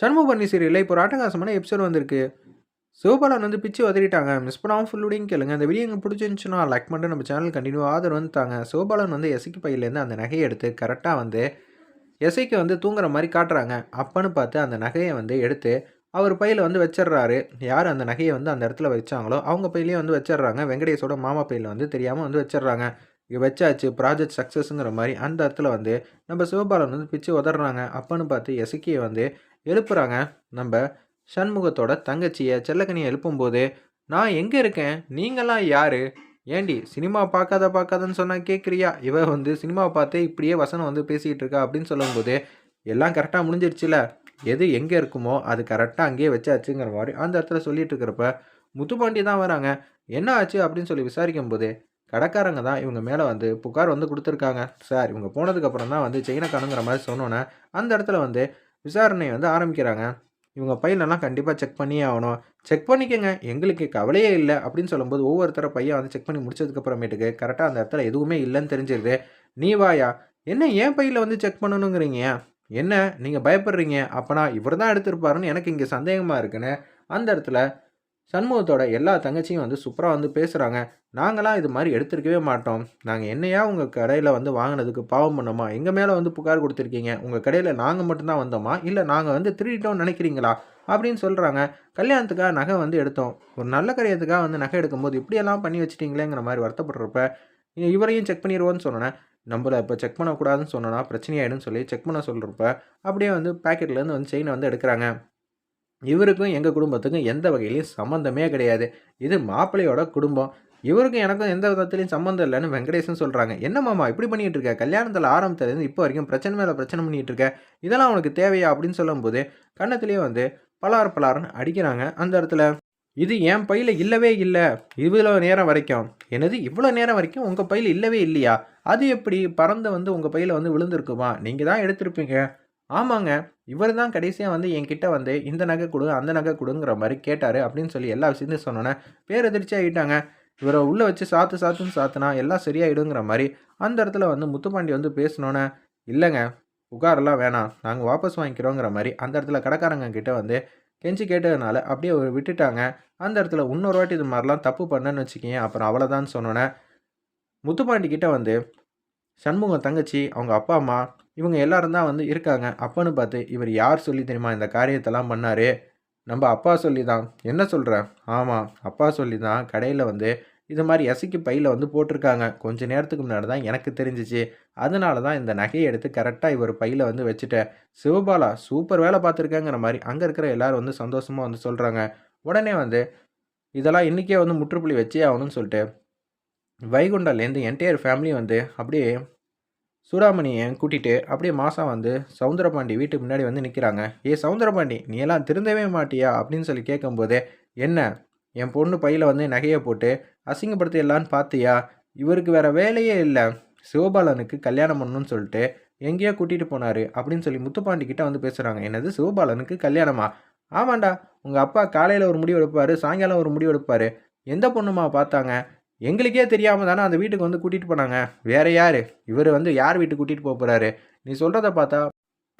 சண்முகபரணி சீரியலில் இப்போ ஒரு ஆட்டகாசமான எபிசோட் வந்திருக்கு. சிவபாலன் வந்து பிச்சு உதறிட்டாங்க மிஸ் பண்ணாமல் ஃபுல்லுடையும் கேளுங்க. அந்த வீடியோ எங்கே பிடிச்சிருந்துச்சுன்னா லைக் பண்ணிட்டு நம்ம சேனல் கண்டினியூ ஆதரவு வந்துட்டாங்க சிவபாலன் வந்து எசைக்கு பையிலேருந்து அந்த நகையை எடுத்து கரெக்டாக வந்து எசைக்கு வந்து தூங்குற மாதிரி காட்டுறாங்க. அப்பன்னு பார்த்து அந்த நகையை வந்து எடுத்து அவர் பையில் வந்து வச்சிடுறாரு. யார் அந்த நகையை வந்து அந்த இடத்துல வச்சாங்களோ அவங்க பையிலேயே வந்து வச்சிடுறாங்க. வெங்கடேஷோட மாமா பையில் வந்து தெரியாமல் வந்து வச்சிடுறாங்க. இங்கே வச்சாச்சு ப்ராஜெக்ட் சக்ஸஸ்ங்கிற மாதிரி அந்த இடத்துல வந்து நம்ம சிவபாலன் வந்து பிச்சு உதறாங்க அப்பன்னு பார்த்து எசுக்கியை வந்து எழுப்புறாங்க. நம்ம சண்முகத்தோட தங்கச்சியை செல்லக்கனியை எழுப்பும்போது நான் எங்கே இருக்கேன்? நீங்களாம் யாரு? ஏண்டி சினிமா பார்க்காத பார்க்காதன்னு சொன்னால் கேட்குறியா இவ வந்து சினிமா பார்த்தே இப்படியே வசனம் வந்து பேசிக்கிட்டு இருக்கா? அப்படின்னு சொல்லும்போது எல்லாம் கரெக்டாக முடிஞ்சிருச்சுல. எது எங்கே இருக்குமோ அது கரெக்டாக அங்கேயே வச்சாச்சுங்கிற மாதிரி அந்த இடத்துல சொல்லிட்டு இருக்கிறப்ப முத்துப்பாண்டி தான் வராங்க. என்ன ஆச்சு? அப்படின்னு சொல்லி விசாரிக்கும் போது கடைக்காரங்க தான் இவங்க மேலே வந்து புகார் வந்து கொடுத்துருக்காங்க. சார் இவங்க போனதுக்கப்புறம் தான் வந்து சைனக்கானுங்கிற மாதிரி சொன்னோன்னே அந்த இடத்துல வந்து விசாரணை வந்து ஆரம்பிக்கிறாங்க. இவங்க பையனெல்லாம் கண்டிப்பாக செக் பண்ணியே ஆகணும். செக் பண்ணிக்கோங்க. எங்களுக்கு கவலையே இல்லை அப்படின்னு சொல்லும்போது ஒவ்வொருத்தர பையன் வந்து செக் பண்ணி முடிச்சதுக்கப்புறமேட்டுக்கு கரெக்டாக அந்த இடத்துல எதுவுமே இல்லைன்னு தெரிஞ்சிருது. நீ வாயா. என்ன ஏன் பையில் வந்து செக் பண்ணணுங்கிறீங்க? என்ன? நீங்கள் பயப்படுறீங்க. அப்போனா இவர் தான் எடுத்திருப்பாருன்னு எனக்கு இங்கே சந்தேகமாக இருக்குன்னு அந்த இடத்துல சண்முகத்தோட எல்லா தங்கச்சியும் வந்து சூப்பராக வந்து பேசுகிறாங்க நாங்களாம் இது மாதிரி எடுத்துருக்கவே மாட்டோம். நாங்கள் என்னையா உங்கள் கடையில் வந்து வாங்கினதுக்கு பாவம் பண்ணோமா? எங்கள் மேலே வந்து புகார் கொடுத்துருக்கீங்க? உங்கள் கடையில் நாங்கள் மட்டும்தான் வந்தோமா? இல்லை நாங்கள் வந்து திருடிட்டோம்னு நினைக்கிறீங்களா? அப்படின்னு சொல்கிறாங்க கல்யாணத்துக்காக நகை வந்து எடுத்தோம். ஒரு நல்ல கரையத்துக்காக வந்து நகை எடுக்கும்போது இப்படியெல்லாம் பண்ணி வச்சிட்டிங்களேங்கிற மாதிரி வருத்தப்படுறப்ப இவரையும் செக் பண்ணிடுவோன்னு சொன்னேன் நம்மளை இப்போ செக் பண்ணக்கூடாதுன்னு சொன்னோன்னா பிரச்சனையாயிடுன்னு சொல்லி செக் பண்ண சொல்கிறப்ப அப்படியே வந்து பேக்கெட்லேருந்து வந்து செயினை வந்து எடுக்கிறாங்க. இவருக்கும் எங்கள் குடும்பத்துக்கும் எந்த வகையிலையும் சம்மந்தமே கிடையாது. இது மாப்பிள்ளையோட குடும்பம். இவருக்கும் எனக்கும் எந்த விதத்துலையும் சம்மந்தம் இல்லைன்னு வெங்கடேசன் சொல்கிறாங்க என்ன மாமா இப்படி பண்ணிகிட்டு இருக்க? கல்யாணத்தில் ஆரம்பத்துலேருந்து இப்போ வரைக்கும் பிரச்சனை மேலே பிரச்சனை பண்ணிகிட்டு இருக்க? இதெல்லாம் உனக்கு தேவையா அப்படின்னு சொல்லும்போது கன்னத்துலேயே வந்து பலார் பலார்னு அடிக்கிறாங்க அந்த இடத்துல. இது என் பையில் இல்லவே இல்லை. இவ்வளோ நேரம் வரைக்கும். என்னது இவ்வளோ நேரம் வரைக்கும் உங்கள் பையில் இல்லவே இல்லையா? அது எப்படி பறந்து வந்து உங்கள் பையில் வந்து விழுந்திருக்குமா? நீங்கள் தான் எடுத்திருப்பீங்க. ஆமாங்க. இவர் தான் கடைசியாக வந்து என்கிட்ட வந்து இந்த நகை கொடு அந்த நகை கொடுங்கிற மாதிரி கேட்டார் அப்படின்னு சொல்லி எல்லா விஷயத்தையும் சொன்னோன்னே பேரதிர்ச்சி ஆகிட்டாங்க இவரை உள்ளே வச்சு சாத்து சாத்துன்னு சாத்துனா எல்லாம் சரியாயிடுங்கிற மாதிரி அந்த இடத்துல வந்து முத்துப்பாண்டி வந்து பேசினோன்னே இல்லைங்க புகாரெல்லாம் வேணாம். நாங்கள் வாபஸ் வாங்கிக்கிறோங்கிற மாதிரி அந்த இடத்துல கடைக்காரங்க கிட்டே வந்து கெஞ்சி கேட்டதுனால அப்படியே ஒரு விட்டுட்டாங்க. அந்த இடத்துல இன்னொரு வாட்டி இது மாதிரிலாம் தப்பு பண்ணேன்னு வச்சுக்கிங்க அப்புறம் அவ்வளோதான் சொன்னோன்னே முத்துப்பாண்டி கிட்டே வந்து சண்முகம் தங்கச்சி அவங்க அப்பா அம்மா இவங்க எல்லாரும் தான் வந்து இருக்காங்க. அப்பன்னு பார்த்து இவர் யார் சொல்லி தெரியுமா? இந்த காரியத்தெல்லாம் பண்ணார்? நம்ம அப்பா சொல்லி தான். என்ன சொல்கிறேன் ஆமாம் அப்பா சொல்லி தான் கடையில் வந்து இது மாதிரி எசைக்கு பையில் வந்து போட்டிருக்காங்க. கொஞ்ச நேரத்துக்கு முன்னாடி தான் எனக்கு தெரிஞ்சிச்சு. அதனால தான் இந்த நகையை எடுத்து கரெக்டாக இவர் பையில் வந்து வச்சுட்டேன் சிவபாலா சூப்பர் வேலை பார்த்துருக்கேங்கிற மாதிரி அங்கே இருக்கிற எல்லோரும் வந்து சந்தோஷமாக வந்து சொல்கிறாங்க உடனே வந்து இதெல்லாம் இன்றைக்கே வந்து முற்றுப்புள்ளி வச்சே ஆகணும்னு சொல்லிட்டு வைகுண்டாலேருந்து என்டையர் ஃபேமிலி வந்து அப்படியே சூடாமணியை கூட்டிகிட்டு அப்படியே மாதம் வந்து சவுந்தரபாண்டி வீட்டுக்கு முன்னாடி வந்து நிற்கிறாங்க ஏ சவுந்தரபாண்டி நீ எல்லாம் திருந்தவே மாட்டியா? அப்படின்னு சொல்லி கேட்கும்போது என்ன? என் பொண்ணு பையில் வந்து நகையை போட்டு அசிங்கப்படுத்திடலான்னு பார்த்தியா இவருக்கு வேறு வேலையே இல்லை. சிவபாலனுக்கு கல்யாணம் பண்ணணும்னு சொல்லிட்டு எங்கேயோ கூட்டிகிட்டு போனார். அப்படின்னு சொல்லி முத்துப்பாண்டி கிட்டே வந்து பேசுகிறாங்க என்னது? சிவபாலனுக்கு கல்யாணமா? ஆமாண்டா. உங்கள் அப்பா காலையில் ஒரு முடிவு எடுப்பார் சாயங்காலம் ஒரு முடிவு எடுப்பார் எந்த பொண்ணுமா பார்த்தாங்க? எங்களுக்கே தெரியாமல் தானே அந்த வீட்டுக்கு வந்து கூட்டிகிட்டு போனாங்க. வேற யார்? இவர் வந்து யார் வீட்டுக்கு கூட்டிகிட்டு போக போகிறாரு நீ சொல்கிறத பார்த்தா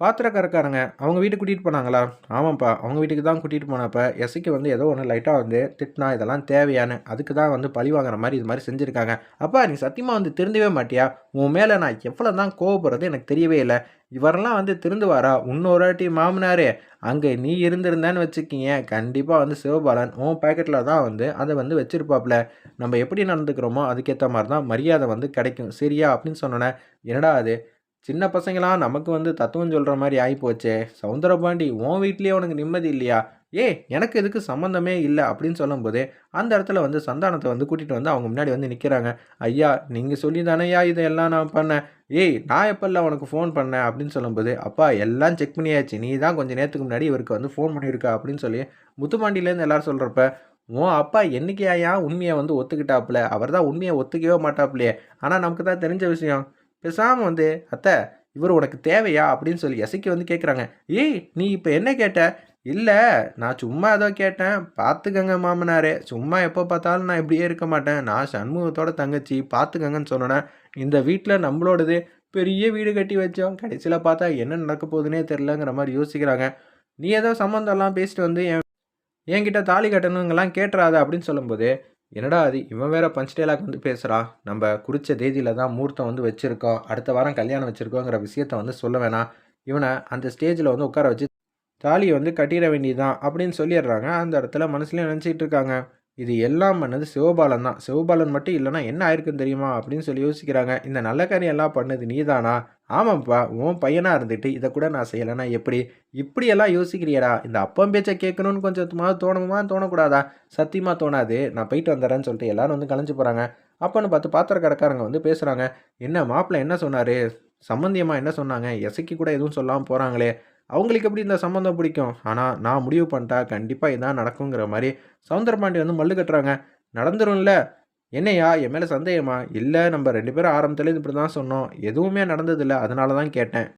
பாத்திரக்காரக்காரங்க. அவங்க வீட்டுக்கு கூட்டிகிட்டு போனாங்களா? ஆமாப்பா அவங்க வீட்டுக்கு தான் கூட்டிகிட்டு போனப்போ எசைக்கு வந்து ஏதோ ஒன்று லைட்டாக வந்து திட்டினா இதெல்லாம் தேவையான அதுக்கு தான் வந்து பழி வாங்குற மாதிரி இது மாதிரி செஞ்சுருக்காங்க. அப்பா நீ சத்தியமாக வந்து திருந்தவே மாட்டியா? உன் மேலே நான் எவ்வளோ தான் கோவப்படுறது எனக்கு தெரியவே இல்லை. இவரெல்லாம் வந்து திருந்துவாரா? இன்னொரு வாட்டி மாமனாரே அங்கே நீ இருந்திருந்தான்னு வச்சுக்கிங்க. கண்டிப்பாக வந்து சிவபாலன் உன் பேக்கெட்டில் தான் வந்து அதை வந்து வச்சுருப்பாப்புல நம்ம எப்படி நடந்துக்கிறோமோ அதுக்கேற்ற மாதிரி தான் மரியாதை வந்து கிடைக்கும். சரியா? அப்படின்னு சொன்னோன்னே என்னடா அது? சின்ன பசங்களாம் நமக்கு வந்து தத்துவம் சொல்கிற மாதிரி ஆகிப்போச்சே சவுந்தரபாண்டி உன் வீட்லேயே உனக்கு நிம்மதி இல்லையா? ஏ எனக்கு இதுக்கு சம்மந்தமே இல்லை அப்படின்னு சொல்லும்போது அந்த இடத்துல வந்து சந்தானத்தை வந்து கூட்டிகிட்டு வந்து அவங்க முன்னாடி வந்து நிற்கிறாங்க ஐயா நீங்கள் சொல்லி தானேயா இதெல்லாம் நான் பண்ணேன். ஏய் நான் எப்பெல்லாம் உனக்கு ஃபோன் பண்ணேன் அப்படின்னு சொல்லும்போது அப்பா எல்லாம் செக் பண்ணியாச்சு. நீ தான் கொஞ்சம் நேரத்துக்கு முன்னாடி இவருக்கு வந்து ஃபோன் பண்ணியிருக்கா அப்படின்னு சொல்லி முத்துமாண்டிலேருந்து எல்லோரும் சொல்கிறப்ப உன் அப்பா என்னைக்கையா உண்மையை வந்து ஒத்துக்கிட்டாப்புல? அவர் தான் உண்மையை ஒத்துக்கவே மாட்டாப்புலையே. ஆனால் நமக்கு தான் தெரிஞ்ச விஷயம். பேசாமல் வந்து அத்தை இவர் உனக்கு தேவையா? அப்படின்னு சொல்லி எசைக்கு வந்து கேட்குறாங்க ஏய் நீ இப்போ என்ன கேட்ட? இல்லை நான் சும்மா ஏதோ கேட்டேன். பார்த்துக்கங்க மாமனாரே. சும்மா எப்போ பார்த்தாலும் நான் இப்படியே இருக்க மாட்டேன். நான் சண்முகத்தோட தங்கச்சி பார்த்துக்கங்கன்னு சொன்னேன். இந்த வீட்டில் நம்மளோடது பெரிய வீடு கட்டி வச்சோம். கடைசியில் பார்த்தா என்ன நடக்க போகுதுன்னே தெரிலங்கிற மாதிரி யோசிக்கிறாங்க. நீ ஏதோ சம்மந்தம்லாம் பேசிட்டு வந்து என் என்கிட்ட தாலி கட்டணுங்கெல்லாம் கேட்டுறாத அப்படின்னு சொல்லும்போது என்னடா அது இவன் வேற பஞ்ச் வந்து பேசுகிறான் நம்ம குறித்த தேதியில் தான் மூர்த்தம் வந்து வச்சுருக்கோம். அடுத்த வாரம் கல்யாணம் வச்சுருக்கோங்கிற விஷயத்த வந்து சொல்ல வேணாம். இவனை அந்த ஸ்டேஜில் வந்து உட்கார வச்சு தாலியை வந்து கட்டிட வேண்டியதுதான் அப்படின்னு சொல்லிடுறாங்க. அந்த இடத்துல மனசுலேயே நினச்சிட்டு இருக்காங்க. இது எல்லாம் பண்ணது சிவபாலன் தான். சிவபாலன் மட்டும் இல்லைன்னா என்ன ஆயிருக்குன்னு தெரியுமா? அப்படின்னு சொல்லி யோசிக்கிறாங்க. இந்த நல்ல காரியம் எல்லாம் பண்ணது நீதானா? ஆமாப்பா உன் பையனாக இருந்துட்டு இதை கூட நான் செய்யலைன்னா எப்படி? இப்படியெல்லாம் யோசிக்கிறியடா. இந்த அப்பம் பேச்சை கேட்கணும்னு கொஞ்சமாக தோணுமா தோணக்கூடாதா? சத்தியமாக தோணாது. நான் போயிட்டு வந்துடுறேன்னு சொல்லிட்டு எல்லாரும் வந்து கலைஞ்சு போகிறாங்க அப்போன்னு பார்த்து பாத்திர கடைக்காரங்க வந்து பேசுகிறாங்க என்ன மாப்பிள்ளை என்ன சொன்னார்? சம்மந்தியமாக என்ன சொன்னாங்க? எசைக்கு கூட எதுவும் சொல்லாமல் போகிறாங்களே அவங்களுக்கு எப்படி இந்த சம்மந்தம் பிடிக்கும்? ஆனால் நான் முடிவு பண்ணிட்டா கண்டிப்பாக இதான் நடக்குங்கிற மாதிரி சவுந்தரபாண்டி வந்து மல்லு கட்டுறாங்க. நடந்துரும்ல? என்னையா? என் மேலே சந்தேகமா? இல்லை நம்ம ரெண்டு பேரும் ஆரம்பத்துலேருந்து இப்படி தான் சொன்னோம். எதுவுமே நடந்ததில்லை. அதனால தான் கேட்டேன்.